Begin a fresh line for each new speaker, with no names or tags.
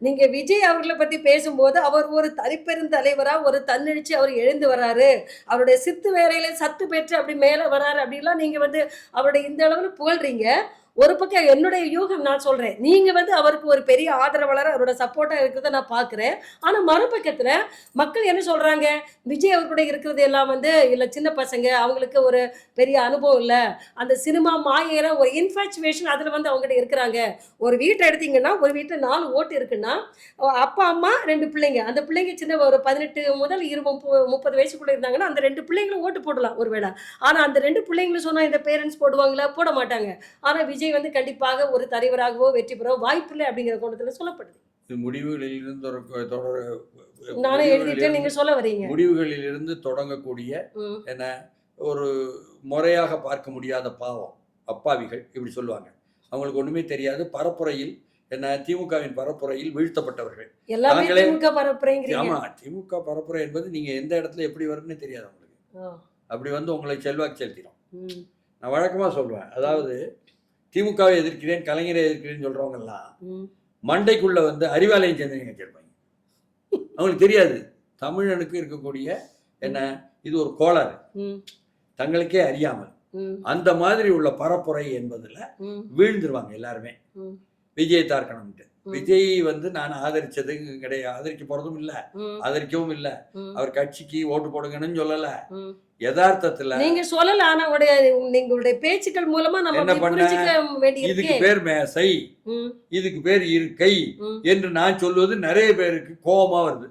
நீங்க விஜய் அவர்களை பத்தி பேசும்போது அவர் ஒரு தனிப்பெரும் தலைவரா ஒரு தன்னெழுச்சி அவர் எழுந்து வராரு. அவருடைய சித்து வேலையில சத்து பெற்று அப்படி மேல வராரு அப்படிலாம் நீங்க வந்து அவருடைய இந்த அளவுல புகழ்றீங்க. ஒரு பக்கம் என்னுடைய யூகம் நான் சொல்கிறேன் நீங்கள் வந்து அவருக்கு ஒரு பெரிய ஆதரவாளர் அவரோட சப்போர்ட்டாக இருக்கிறத நான் பார்க்குறேன். ஆனால் மறுபக்கத்தில் மக்கள் என்ன சொல்றாங்க? விஜய் அவர் கூட இருக்கிறது எல்லாம் வந்து இல்லை சின்ன பசங்க அவங்களுக்கு ஒரு பெரிய அனுபவம் இல்லை. அந்த சினிமா மாயையில ஒரு இன்ஃபாச்சுவேஷன் அதில் வந்து அவங்ககிட்ட இருக்கிறாங்க. ஒரு வீட்டை எடுத்தீங்கன்னா ஒரு வீட்டில் நாலு ஓட்டு இருக்குன்னா அப்பா அம்மா ரெண்டு பிள்ளைங்க. அந்த பிள்ளைங்க சின்ன ஒரு பதினெட்டு முதல் இருபது முப்பது- முப்பது வயசுக்குள்ளே இருந்தாங்கன்னா அந்த ரெண்டு பிள்ளைங்களும் ஓட்டு போடலாம் ஒருவேளை. ஆனால் அந்த ரெண்டு பிள்ளைங்களும் சொன்னால் இந்த பேரண்ட்ஸ் போடுவாங்களா? போட மாட்டாங்க. ஆனால் விஜய் வந்து கண்டிப்பாக ஒரு தலைவராகவோ வெற்றி பெறவோ வாய்ப்பில்லை அப்படிங்கிற கோணத்துல சொல்லப்படுது.
இது முடிவுகளில் இருந்து தொடக்க- தொடர
நானே எழுதிட்டேன் நீங்க சொல்ல வரீங்க.
முடிவுகளில் இருந்து தொடங்கக்கூடிய என்ன ஒரு முறையாக பார்க்க முடியாத பாவம் அப்பாவிகள் இப்படி சொல்லுவாங்க. அவங்களுக்கு ஒண்ணுமே தெரியாது. பரப்புரையில் என்ன திமுகவின் பரப்புரையில் வீழ்த்தப்பட்டவர்கள்.
எல்லாமே திமுக
ஆமா திமுக பரப்புரை என்பது நீங்க எந்த இடத்துல எப்படி வரும்னு தெரியாது அவங்களுக்கு. அப்படி வந்து உங்களை செல்வாக்கு செலுத்திடும். நான் வழக்கமா சொல்வேன். அதாவது திமுகவை எதிர்க்கிறேன் கலைஞரை எதிர்க்கிறேன்னு சொல்றவங்க எல்லாம்
ம்,
மண்டைக்குள்ள வந்து அறிவாலயம் சேர்ந்தவங்க வச்சிருப்பாங்க அவங்களுக்கு தெரியாது. தமிழனுக்கு இருக்கக்கூடிய என்ன இது ஒரு கோளாறு. தங்களுக்கே அறியாமல். அந்த மாதிரி உள்ள பரப்புரை என்பதுல வீழ்ந்துருவாங்க எல்லாருமே. விஜய் தார்க்கணும்ட்டு
ம்.
விஜய் வந்து நான் ஆதரிச்சது கிடையாது ஆதரிக்க போறதும் இல்ல. ஆதரிக்கவும் இல்ல. அவர் கட்சிக்கு ஓட்டு போடுங்கன்னு சொல்லல. யதார்த்தத்துல
நீங்க சொல்லல ஆனா உடைய நீங்களுடைய பேச்சுக்கள் மூலமா நம்ம
என்ன பண்ண? இதுக்கு பேர் மேசை. இதுக்கு பேர் இருக்கை. என்று நான் சொல்வது நிறைய பேருக்கு கோபமா வருது.